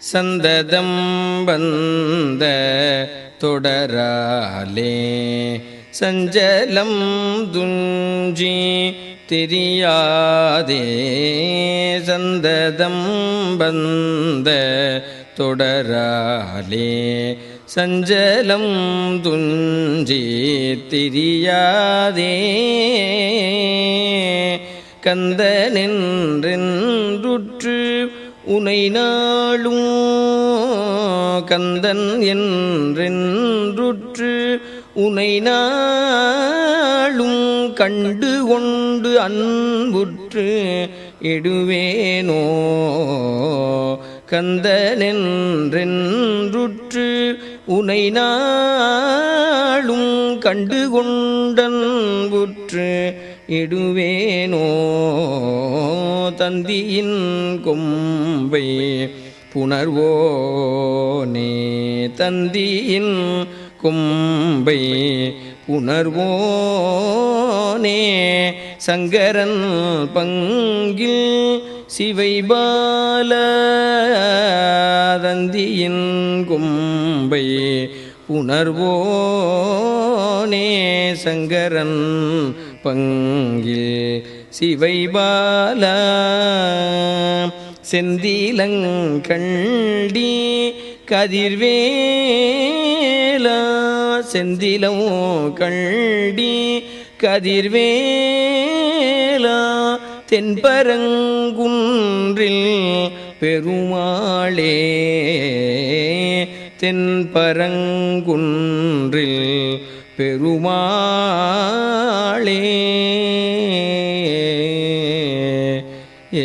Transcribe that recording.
சந்ததம் வந்த தொடராலே சஞ்சலம் துஞ்சி தெரியாதே சந்ததம் வந்த தொடராலே சஞ்சலம் துஞ்சி தெரியாதே கந்த நின்றென்றுற்று உனை நாளும் கந்தன் என்றென்றுற்று உனை நாளும் கண்டு கொண்டு அன்புற்று எடுவேனோ கந்தனென்றென்றுற்று உனை நாளும் கண்டு கொண்டன்புற்று எடுவேனோ தந்தியின் கொம் கொம்பை புணர்வோனே தந்தியின் கொம்பை புணர்வோனே சங்கரன் பங்கில் சிவைபால தந்தியின் கொம்பை புணர்வோனே சங்கரன் பங்கில் சிவைபால செந்திலங்கண்டி கதிர்வேலா செந்திலோ கண்டி கதிர்வேலா தென்பரங்குன்றில் பெருமாளே தென்பரங்குன்றில் பெருமாளே. ஏ